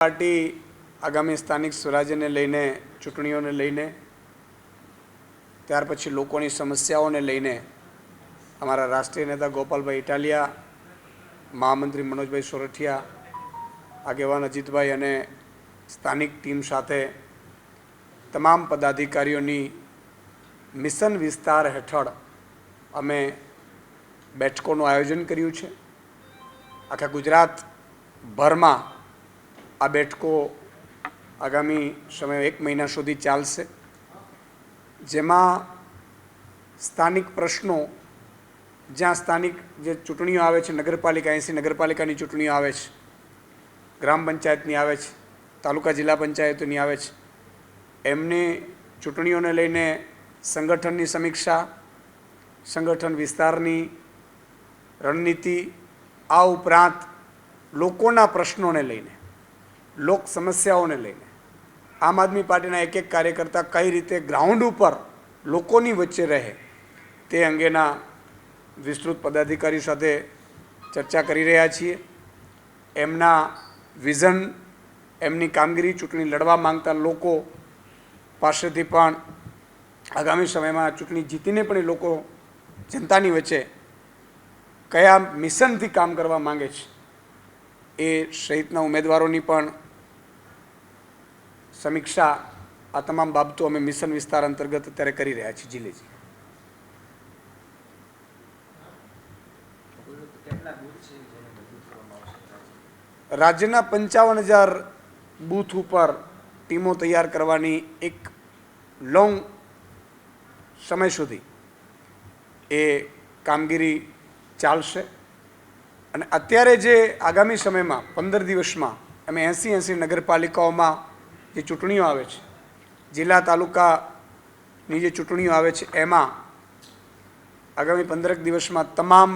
Party આગામી સ્થાનિક સ્વરાજ્યને લઈને, ચૂંટણીઓને લઈને, ત્યાર પછી લોકોની સમસ્યાઓને લઈને અમારા રાષ્ટ્રીય નેતા ગોપાલભાઈ ઇટાલિયા, મહામંત્રી મનોજભાઈ સોરઠિયા, આગેવાન અજીતભાઈ અને સ્થાનિક ટીમ સાથે તમામ પદાધિકારીઓની મિશન વિસ્તાર હેઠળ અમે બેઠકોનું આયોજન કર્યું છે. આખા ગુજરાત ભરમાં આ બેઠકો આગામી સમય એક મહિના સુધી ચાલશે. જેમાં સ્થાનિક પ્રશ્નો, જ્યાં સ્થાનિક જે ચૂંટણીઓ આવે છે, નગરપાલિકા, એંસી નગરપાલિકાની ચૂંટણીઓ આવે છે, ગ્રામ પંચાયતની આવે છે, તાલુકા જિલ્લા પંચાયતોની આવે છે, એમની ચૂંટણીઓને લઈને સંગઠનની સમીક્ષા, સંગઠન વિસ્તારની રણનીતિ, આ ઉપરાંત લોકોના પ્રશ્નોને લઈને લોક સમસ્યાઓને લઈને. આમ આદમી પાર્ટીના એક એક કાર્યકર્તા કઈ રીતે ગ્રાઉન્ડ ઉપર લોકોની વચ્ચે રહે તે અંગેના વિસ્તૃત પદાધિકારી સાથે ચર્ચા કરી રહ્યા છીએ. એમના વિઝન, એમની કામગીરી, ચૂંટણી લડવા માંગતા લોકો પાસેથી પણ આગામી સમયમાં ચૂંટણી જીતીને પણ એ લોકો જનતાની વચ્ચે કયા મિશનથી કામ કરવા માંગે છે એ સહિતના ઉમેદવારોની પણ સમીક્ષા આ તમામ બાબતો અમે મિશન વિસ્તાર અંતર્ગત અત્યારે કરી રહ્યા છીએ જિલ્લેજી રાજ્યના પંચાવન હજાર બૂથ ઉપર ટીમો તૈયાર કરવાની એક લોંગ સમય સુધી એ કામગીરી ચાલશે. અને અત્યારે જે આગામી સમયમાં, પંદર દિવસમાં, અમે એંસી એંસી નગરપાલિકાઓમાં જે ચૂંટણીઓ આવે છે, જિલ્લા તાલુકાની જે ચૂંટણીઓ આવે છે, એમાં આગામી પંદરક દિવસમાં તમામ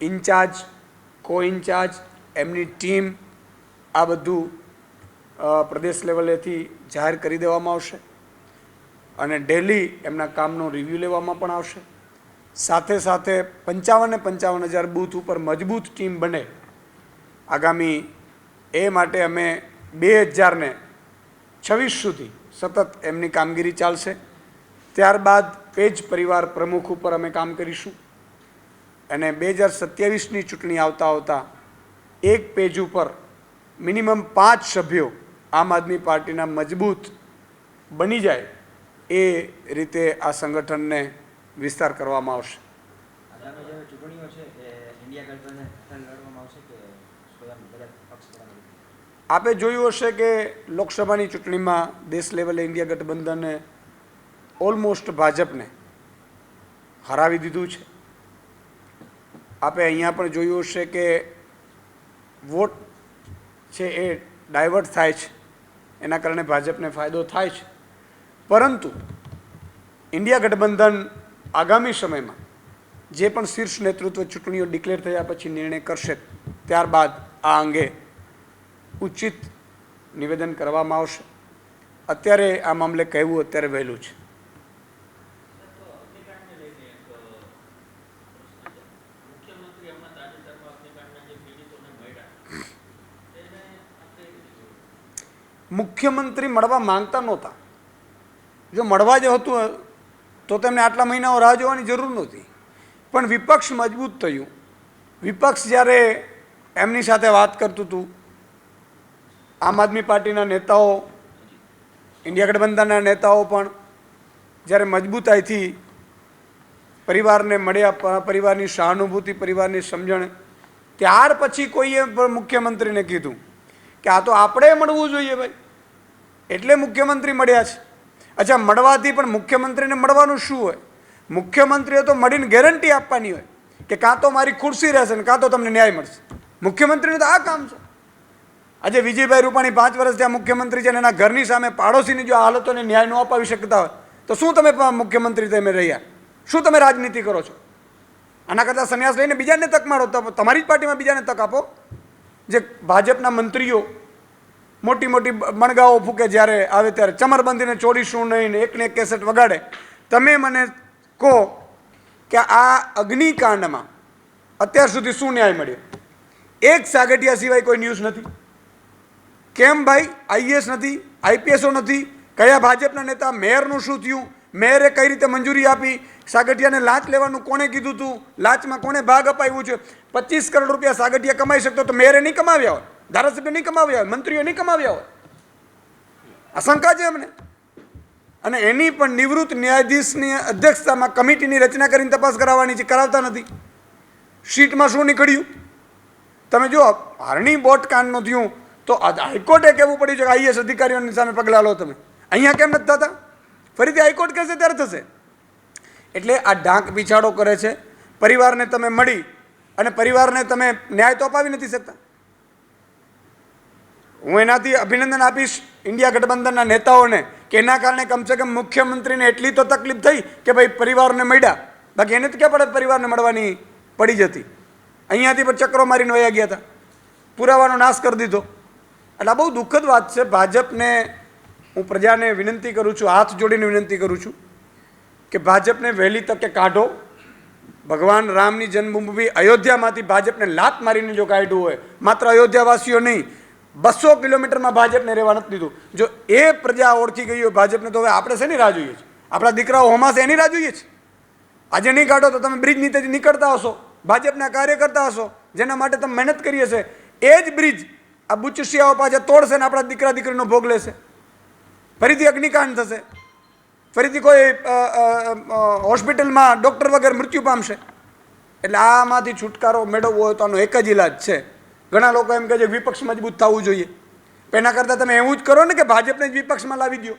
ઇન્ચાર્જ કો ઇન્ચાર્જ એમની ટીમ આ બધું પ્રદેશ લેવલેથી જાહેર કરી દેવામાં આવશે અને ડેલી એમના કામનો રિવ્યૂ લેવામાં પણ આવશે. સાથે સાથે પંચાવન પંચાવન હજાર બૂથ ઉપર મજબૂત ટીમ બને. આગામી એ માટે અમે બે હજારને છવ્વીસ સુધી સતત એમની કામગીરી ચાલશે. ત્યારબાદ પેજ પરિવાર પ્રમુખ ઉપર અમે કામ કરીશું. અને બે હજાર સત્યાવીસની ચૂંટણી આવતા આવતા એક પેજ ઉપર મિનિમમ પાંચ સભ્યો આમ આદમી પાર્ટીના મજબૂત બની જાય એ રીતે આ સંગઠનને વિસ્તાર કરવામાં આવશે. આપે જોયું હશે કે લોકસભાની ચૂંટણીમાં દેશ લેવલે ઇન્ડિયા ગઠબંધને ઓલમોસ્ટ ભાજપને હરાવી દીધું છે. આપે અહીંયા પણ જોયું હશે કે વોટ છે એ ડાયવર્ટ થાય છે. એના કારણે ભાજપને ફાયદો થાય છે. પરંતુ ઇન્ડિયા ગઠબંધન આગામી સમયમાં જે પણ શીર્ષ નેતૃત્વ ચૂંટણીઓ ડિક્લેર થયા પછી નિર્ણય કરશે, ત્યારબાદ આ અંગે ઉચિત નિવેદન કરવામાં આવશે. અત્યારે આ મામલે કહેવું અત્યારે વહેલું છે. મુખ્યમંત્રી મળવા માંગતા નહોતા. જો મળવા જ હતું તો તેમને આટલા મહિનાઓ રાહ જોવાની જરૂર નહોતી. પણ વિપક્ષ મજબૂત થયું. વિપક્ષ જ્યારે એમની સાથે વાત કરતું હતું, આમ આદમી પાર્ટીના નેતાઓ, ઇન્ડિયા ગઠબંધનના નેતાઓ પણ જ્યારે મજબૂતાઈથી પરિવારને મળ્યા પરિવારની સહાનુભૂતિ, પરિવારની સમજણ, ત્યાર પછી કોઈએ મુખ્યમંત્રીને કીધું કે આ તો આપણે મળવું જોઈએ ભાઈ. એટલે મુખ્યમંત્રી મળ્યા છે. અચ્છા, મળવાથી પણ મુખ્યમંત્રીને મળવાનું શું હોય? મુખ્યમંત્રીએ તો મળીને ગેરંટી આપવાની હોય કે કાં તો મારી ખુરશી રહેશે ને કાં તો તમને ન્યાય મળશે. મુખ્યમંત્રીનું તો આ કામ છે. આજે વિજયભાઈ રૂપાણી પાંચ વર્ષ ત્યાં મુખ્યમંત્રી છે અને એના ઘરની સામે પાડોશીની જો હાલતોને ન્યાય ન અપાવી શકતા હોય, તો શું તમે મુખ્યમંત્રી તમે રહ્યા? શું તમે રાજનીતિ કરો છો? આના કરતાં સંન્યાસ લઈને બીજાને તક મારો. તમારી જ પાર્ટીમાં બીજાને તક આપો. જે ભાજપના મંત્રીઓ મોટી મોટી મણગાઓ ફૂકે જ્યારે આવે ત્યારે ચમરબંધીને ચોરીશું નહીં એકને એક કેસેટ વગાડે. તમે મને કહો કે આ અગ્નિકાંડમાં અત્યાર સુધી શું ન્યાય મળ્યો? એક સાગઠિયા સિવાય કોઈ ન્યૂઝ નથી. કેમ ભાઈ? આઈએસ નથી આઈપીએસઓ નથી. કયા ભાજપના નેતા મેયરનું શું થયું? મેયરે કઈ રીતે મંજૂરી આપી? સાગઠિયાને લાંચ લેવાનું કોણે કીધું હતું લાંચમાં કોણે ભાગ અપાવ્યું છે? પચીસ કરોડ રૂપિયા સાગઠિયા કમાઈ શકતો તો મેયરે નહીં કમાવ્યા હોય ધારાસભ્ય નહીં કમાવ્યા હોય, મંત્રીઓ નહીં કમાવ્યા હોય. આશંકા છે અમને. અને એની પણ નિવૃત્ત ન્યાયાધીશની અધ્યક્ષતામાં કમિટીની રચના કરીને તપાસ કરાવવાની છે, કરાવતા નથી. શીટમાં શું નીકળ્યું? તમે જો હારણી બોટ કાંડનું થયું. તો હાઈકોર્ટે કહેવું પડ્યું છે કે આઈએસ અધિકારીઓની સામે પગલાં લો તમે. અહીંયા કેમ નથી થતા? ફરીથી હાઈકોર્ટ કહેશે ત્યારે થશે. એટલે આ ઢાંક પીછાડો કરે છે. પરિવારને તમે મળી અને પરિવારને તમે ન્યાય તો અપાવી નથી શકતા. હું એનાથી અભિનંદન આપીશ ઇન્ડિયા ગઠબંધનના નેતાઓને કે એના કારણે કમસે કમ મુખ્યમંત્રીને એટલી તો તકલીફ થઈ કે ભાઈ પરિવારને મળ્યા. બાકી એને તો ક્યાં પડે પરિવારને મળવાની પડી જતી. અહીંયાથી પણ ચક્રો મારીને વયા ગયા હતા. પુરાવાનો નાશ કરી દીધો. એટલે આ બહુ દુઃખદ વાત છે. ભાજપને હું પ્રજાને વિનંતી કરું છું, હાથ જોડીને વિનંતી કરું છું કે ભાજપને વહેલી તકે કાઢો. ભગવાન રામની જન્મભૂમિ અયોધ્યામાંથી ભાજપને લાત મારીને જો કાઢ્યું હોય, માત્ર અયોધ્યાવાસીઓ નહીં બસો કિલોમીટરમાં ભાજપને રહેવા નથી દીધું. જો એ પ્રજા ઓળખી ગઈ હોય ભાજપને તો હવે આપણે શેની રાહ જોઈએ છીએ? આપણા દીકરાઓ હોમાશે એની રાહ જોઈએ છે? આજે નહીં કાઢો તો તમે બ્રિજ નીચેથી નીકળતા હશો, ભાજપના કાર્ય કરતા હશો, જેના માટે તમે મહેનત કરી હશે. એ જ બ્રિજ આ બુચુસિયાઓ પાછા તોડશે ને આપણા દીકરા દીકરીનો ભોગ લેશે. ફરીથી અગ્નિકાંડ થશે. ફરીથી કોઈ હોસ્પિટલમાં ડૉક્ટર વગર મૃત્યુ પામશે. એટલે આમાંથી છુટકારો મેળવવો હોય તો આનો એક જ ઇલાજ છે. ઘણા લોકો એમ કહે છે, વિપક્ષ મજબૂત થવું જોઈએ. એના કરતાં તમે એવું જ કરો ને કે ભાજપને જ વિપક્ષમાં લાવી દો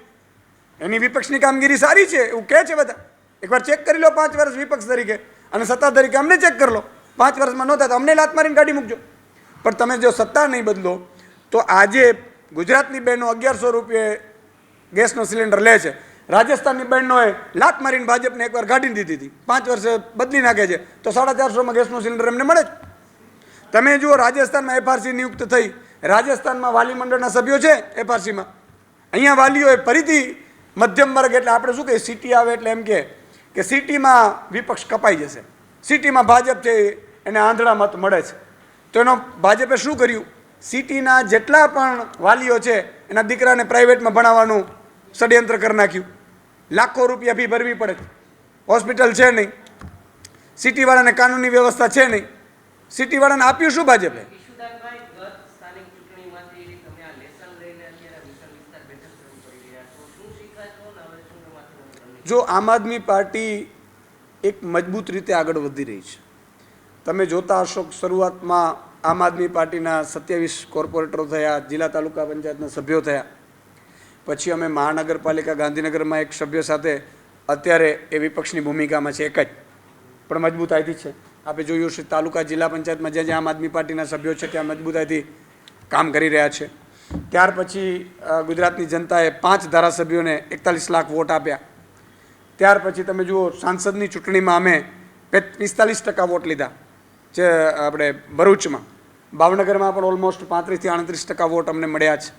એની વિપક્ષની કામગીરી સારી છે, એવું કહે છે બધા. એકવાર ચેક કરી લો પાંચ વર્ષ વિપક્ષ તરીકે અને સત્તા તરીકે અમને ચેક કરી લો. પાંચ વર્ષમાં નહોતા તો અમને લાત મારીને કાઢી મૂકજો. પણ તમે જો સત્તા નહીં બદલો, તો આજે ગુજરાતની બહેનો અગિયારસો રૂપિયે ગેસનો સિલિન્ડર લે છે. રાજસ્થાનની બહેનોએ લાત મારીને ભાજપને એકવાર કાઢી દીધી હતી. પાંચ વર્ષે બદલી નાખે છે. તો સાડા ચારસોમાં ગેસનો સિલિન્ડર એમને મળે જ. તમે જુઓ, રાજસ્થાનમાં એફઆરસી નિયુક્ત થઈ. રાજસ્થાનમાં વાલી મંડળના સભ્યો છે એફઆરસીમાં અહીંયા વાલીઓએ ફરીથી મધ્યમ વર્ગ, એટલે આપણે શું કહીએ સિટી આવે એટલે એમ કે કે સિટીમાં વિપક્ષ કપાઈ જશે. સિટીમાં ભાજપ છે, એને આંધળા મત મળે છે. તો એનો ભાજપે શું કર્યું? સિટીના જેટલા પણ વાલીઓ છે, એના દીકરાને પ્રાઇવેટમાં ભણાવવાનું ષડયંત્ર કરી નાખ્યું. લાખો રૂપિયા ફી ભરવી પડે હોસ્પિટલ છે નહીં. સિટીવાળાને કાનૂની વ્યવસ્થા છે નહીં. સિટીવાળાને આપ્યું શું ભાજપે? જો આમ આદમી પાર્ટી એક મજબૂત રીતે આગળ વધી રહી છે. તમે જોતા હશો શરૂઆતમાં આમ આદમી પાર્ટીના સત્યાવીસ કોર્પોરેટરો થયા જિલ્લા તાલુકા પંચાયતના સભ્યો થયા. પછી અમે મહાનગરપાલિકા ગાંધીનગરમાં એક સભ્ય સાથે અત્યારે એ વિપક્ષની ભૂમિકામાં છે એક જ. પણ મજબૂતાઈથી છે. આપણે જોયું છે, તાલુકા જિલ્લા પંચાયતમાં જ્યાં જ્યાં આમ આદમી પાર્ટીના સભ્યો છે, ત્યાં મજબૂતાઈથી કામ કરી રહ્યા છે. ત્યાર પછી ગુજરાતની જનતાએ પાંચ ધારાસભ્યોને એકતાલીસ લાખ વોટ આપ્યા. ત્યાર પછી તમે જુઓ, સાંસદની ચૂંટણીમાં અમે પિસ્તાલીસ ટકા વોટ લીધા, જે આપણે ભરૂચમાં. ભાવનગરમાં પણ ઓલમોસ્ટ પાંત્રીસથી આડત્રીસ ટકા વોટ અમને મળ્યા છે.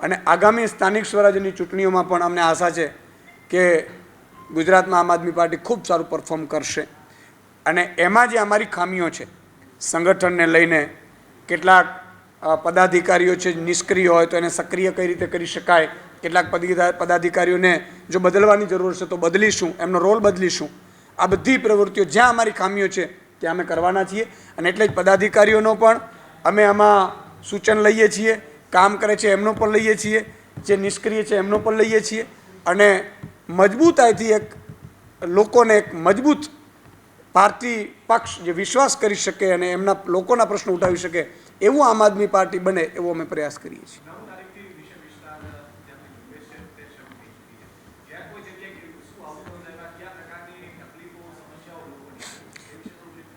અને આગામી સ્થાનિક સ્વરાજ્યની ચૂંટણીઓમાં પણ અમને આશા છે કે ગુજરાતમાં આમ આદમી પાર્ટી ખૂબ સારું પરફોર્મ કરશે. અને એમાં જે અમારી ખામીઓ છે, સંગઠનને લઈને કેટલાક પદાધિકારીઓ છે, નિષ્ક્રિય હોય તો એને સક્રિય કઈ રીતે કરી શકાય, કેટલાક પદાધિકારીઓને જો બદલવાની જરૂર છે તો બદલીશું, એમનો રોલ બદલીશું. આ બધી પ્રવૃત્તિઓ જ્યાં અમારી ખામીઓ છે, ત્યાં અમે કરવાના છીએ અને એટલે જ પદાધિકારીઓનો પણ અમે આમાં સૂચન લઈએ છીએ, કામ કરે છે એમનો પણ લઈએ છીએ, જે નિષ્ક્રિય છે એમનો પણ લઈએ છીએ અને મજબૂતાઈથી એક લોકોને એક મજબૂત પાર્ટી પક્ષ જે વિશ્વાસ કરી શકે અને એમના લોકોના પ્રશ્નો ઉઠાવી શકે એવું આમ આદમી પાર્ટી બને એવો અમે પ્રયાસ કરીએ છીએ.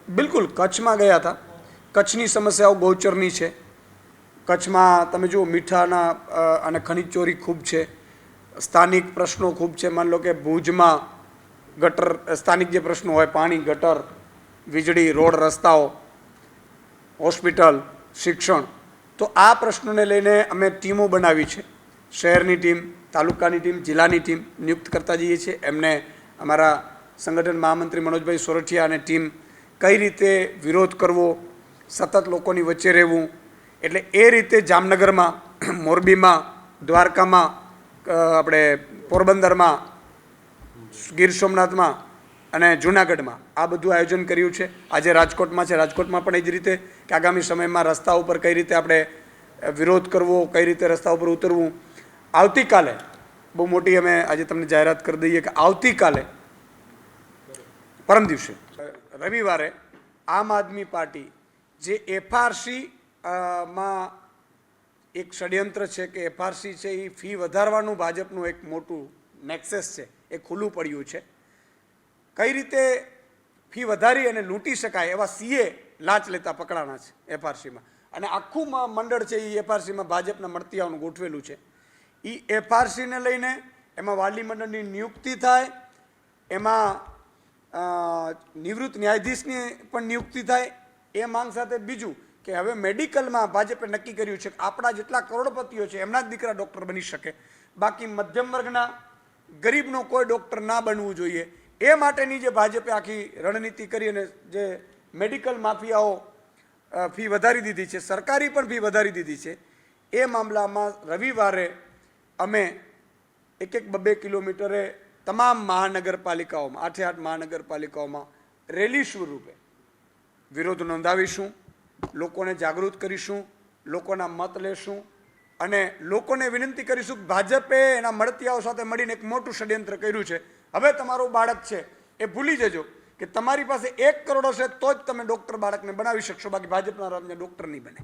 બિલકુલ કચ્છમાં ગયા હતા. કચ્છની સમસ્યાઓ ગૌચરની છે. કચ્છમાં તમે જુઓ મીઠાના અને ખનિજ ચોરી ખૂબ છે. સ્થાનિક પ્રશ્નો ખૂબ છે. માની લો કે ભુજમાં ગટર, સ્થાનિક જે પ્રશ્નો હોય, પાણી, ગટર, વીજળી, રોડ, રસ્તાઓ, હોસ્પિટલ, શિક્ષણ, તો આ પ્રશ્નોને લઈને અમે ટીમો બનાવી છે. શહેરની ટીમ, તાલુકાની ટીમ, જિલ્લાની ટીમ નિયુક્ત કરતા જઈએ છીએ. એમને અમારા સંગઠન મહામંત્રી મનોજભાઈ સોરઠિયા અને ટીમ કઈ રીતે વિરોધ કરવો, સતત લોકોની વચ્ચે રહેવું, એટલે એ રીતે જામનગરમાં, મોરબીમાં, દ્વારકામાં આપણે પોરબંદરમાં ગીર સોમનાથમાં અને જુનાગઢમાં આ બધું આયોજન કર્યું છે. આજે રાજકોટમાં છે. રાજકોટમાં પણ એ જ રીતે કે આગામી સમયમાં રસ્તા ઉપર કઈ રીતે આપણે વિરોધ કરવો, કઈ રીતે રસ્તા ઉપર ઉતરવું. આવતીકાલે બહુ મોટી અમે આજે તમને જાહેરાત કરી દઈએ કે આવતીકાલે પરમ દિવસે રવિવારે આમ આદમી પાર્ટી જે એફઆરસી માં એક ષડયંત્ર છે કે એફઆરસી છે એ ફી વધારવાનું ભાજપનું એક મોટું નેક્સેસ છે. એ ખુલ્લું પડ્યું છે. કઈ રીતે ફી વધારી અને લૂંટી શકાય એવા સીએ લાંચ લેતા પકડાણા છે એફઆરસીમાં. અને આખું મંડળ છે એ એફઆરસીમાં ભાજપના મળતિયાઓનું ગોઠવેલું છે. એ એફઆરસીને લઈને એમાં વાલી મંડળની નિયુક્તિ થાય, એમાં નિવૃત્ત ન્યાયાધીશની પણ નિયુક્તિ થાય, એ માંગ સાથે બીજું કે હવે મેડિકલમાં ભાજપે નક્કી કર્યું છે કે આપણા જેટલા કરોડપતિઓ છે, એમના જ દીકરા ડૉક્ટર બની શકે. બાકી મધ્યમ વર્ગના ગરીબનો કોઈ ડૉક્ટર ના બનવું જોઈએ. એ માટેની જે ભાજપે આખી રણનીતિ કરી અને જે મેડિકલ માફિયાઓ ફી વધારી દીધી છે, સરકારી પણ ફી વધારી દીધી છે, એ મામલામાં રવિવારે અમે એક એક બબે કિલોમીટરે તમામ મહાનગરપાલિકાઓમાં, આઠે આઠ મહાનગરપાલિકાઓમાં રેલી સ્વરૂપે વિરોધ નોંધાવીશું, લોકોને જાગૃત કરીશું, લોકોના મત લેશું અને લોકોને વિનંતી કરીશું કે ભાજપે એના મળતિયાઓ સાથે મળીને એક મોટું ષડયંત્ર કર્યું છે. હવે તમારું બાળક છે, એ ભૂલી જજો કે તમારી પાસે એક કરોડ હશે તો જ તમે ડૉક્ટર બાળકને બનાવી શકશો, બાકી ભાજપના રાજ્ય ડૉક્ટર નહીં બને.